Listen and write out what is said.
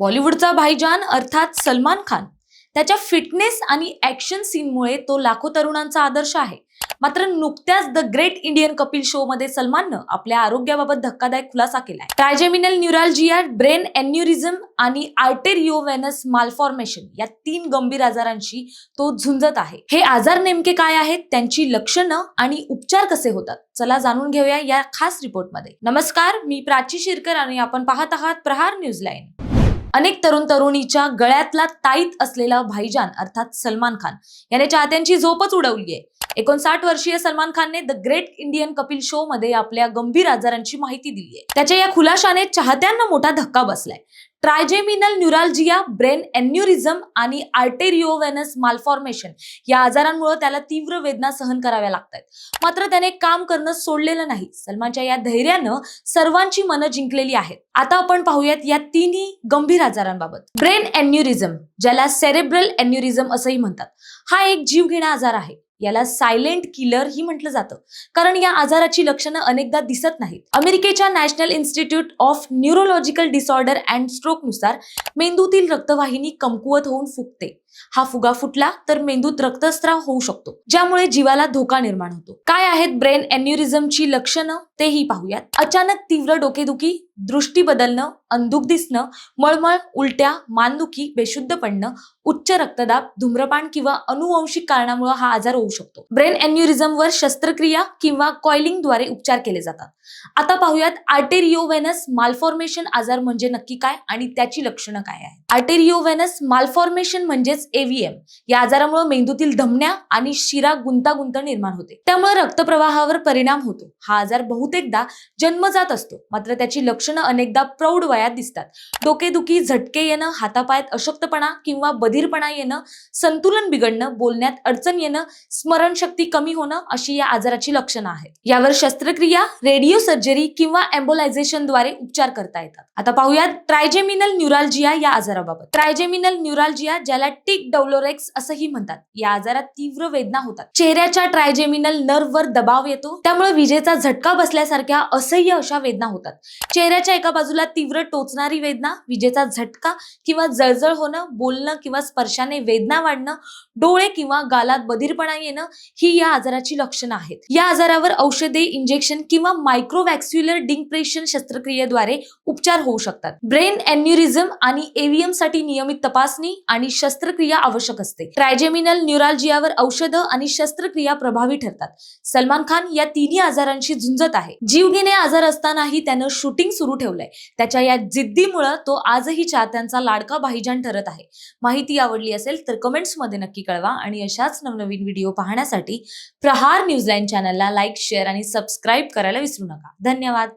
बॉलिवूडचा भाईजान अर्थात सलमान खान. त्याच्या फिटनेस आणि ऍक्शन सीनमुळे तो लाखो तरुणांचा आदर्श आहे. मात्र नुकत्याच the great Indian Kapil show मध्ये सलमाननं आपल्या आरोग्याबाबत धक्कादायक खुलासा केलाय. ट्रायजेमिनल न्यूरालजिया ब्रेन एन्युरिझम आणि आर्टेरिओवेनस मालफॉर्मेशन या तीन गंभीर आजारांशी तो झुंजत आहे. हे आजार नेमके काय आहेत त्यांची लक्षणं आणि उपचार कसे होतात चला जाणून घेऊया या खास रिपोर्टमध्ये नमस्कार मी प्राची शिरकर आणि आपण पाहत आहात प्रहार न्यूज लाईन अनेक तरुण तरुणीच्या गळ्यातला ताईत असलेला भाईजान अर्थात सलमान खान याने चाहत्यांची झोपच उडवली आहे एकोणसाठ वर्षीय सलमान खानने the great Indian Kapil show मध्ये आपल्या गंभीर आजारांची माहिती दिली आहे त्याच्या या खुलाशाने चाहत्यांना मोठा धक्का बसलाय. ट्रायजेमिनल न्यूरालजिया ब्रेन एन्युरिझम आणि आर्टेरिओवेनस मालफॉर्मेशन या आजारांमुळे त्याला तीव्र वेदना सहन कराव्या लागतात. मात्र त्याने काम करणं सोडलेलं नाही. सलमानच्या या धैर्यानं सर्वांची मनं जिंकलेली आहेत. आता आपण पाहूयात या तिन्ही गंभीर आजारांबाबत. ब्रेन एन्युरिझम ज्याला सेरेब्रल एन्युरिझम असंही म्हणतात हा एक जीवघेणा आजार आहे. याला सायलेंट किलर ही म्हटलं जातं. कारण या आजाराची लक्षणं अनेकदा दिसत नाहीत. अमेरिकेच्या national institute of neurological disorder and स्ट्रोकनुसार मेंदूतील रक्तवाहिनी कमकुवत होऊन फुगते. हा फुगा फुटला तर मेंदूत रक्तस्राव होऊ शकतो ज्यामुळे जीवाला धोका निर्माण होतो. काय आहेत ब्रेन एन्युरिझमची लक्षणं? तेही पाहूयात. अचानक तीव्र डोकेदुखी दृष्टी बदलणं अंधुक दिसणं मळमळ उलट्या मानदुखी बेशुद्ध पडणं उच्च रक्तदाब धूम्रपान किंवा अनुवंशिक कारणामुळे हा आजार होऊ शकतो. ब्रेन एन्युरिझमवर शस्त्रक्रिया किंवा कॉइलिंगद्वारे उपचार केले जातात. आता पाहूयात आर्टेरिओवेनस मालफॉर्मेशन आजार म्हणजे नक्की काय आणि त्याची लक्षणं काय आहेत? आर्टेरिओवेनस मालफॉर्मेशन म्हणजेच एव्हीएम या आजारामुळे मेंदूतील धमन्या आणि शिरा गुंतागुंत निर्माण होते. त्यामुळे रक्तप्रवाहावर परिणाम होतो. हा आजार बहुतेकदा जन्मजात असतो. मात्र त्याची लक्षणं अनेकदा प्रौढ वयात दिसतात. डोकेदुखी झटके येणं हातापायात अशक्तपणा किंवा बधीरपणा येणं संतुलन बिघडणं बोलण्यात अडचण येणं स्मरणशक्ती कमी होणं अशी या आजाराची लक्षणं आहेत. यावर शस्त्रक्रिया रेडिओ सर्जरी किंवा एम्बोलायझेशनद्वारे उपचार करता येतात. आता पाहूयात ट्रायजेमिनल न्यूरालजिया या आजाराबाबत. ट्रायजेमिनल न्यूरालजिया ज्याला टिक डौलोरेक्स असंही म्हणतात. या आजारात तीव्र वेदना होतात. चेहऱ्याच्या ट्रायजेमिनल नर्ववर दबाव येतो. त्यामुळे विजेचा झटका बसल्यासारख्या असह्य अशा वेदना होतात. चेहऱ्याच्या एका बाजूला तीव्र टोचणारी वेदना विजेचा झटका किंवा जळजळ होणं बोलणं किंवा स्पर्शाने वेदना वाढणं डोळे किंवा गालात बधीरपणा येणं ही या आजाराची लक्षणं आहेत. या आजारावर औषधे इंजेक्शन किंवा मायक्रोवॅक्स्युलर डिंप्रेशन शस्त्रक्रियेद्वारे उपचार होऊ शकतात. ब्रेन एन्युरिझम आणि एव्हीएमसाठी नियमित तपासणी आणि शस्त्रक्रिया आवश्यक असते. ट्रायजेमिनल न्यूरालजियावर औषधं आणि शस्त्रक्रिया प्रभावी ठरतात. सलमान खान या तिन्ही आजारांशी झुंजत आहे. जीवघेणे आजार असतानाही त्यानं शूटिंग सुरू ठेवलंय. त्याच्या या जिद्दीमुळं तो आजही चाहत्यांचा लाडका भाईजान ठरत आहे. माहिती आवडली असेल तर कमेंट्समध्ये नक्की कळवा आणि अशाच नवनवीन व्हिडिओ पाहण्यासाठी प्रहार न्यूजलाईन चॅनलला लाईक शेअर आणि सबस्क्राईब करायला विसरू नका. धन्यवाद.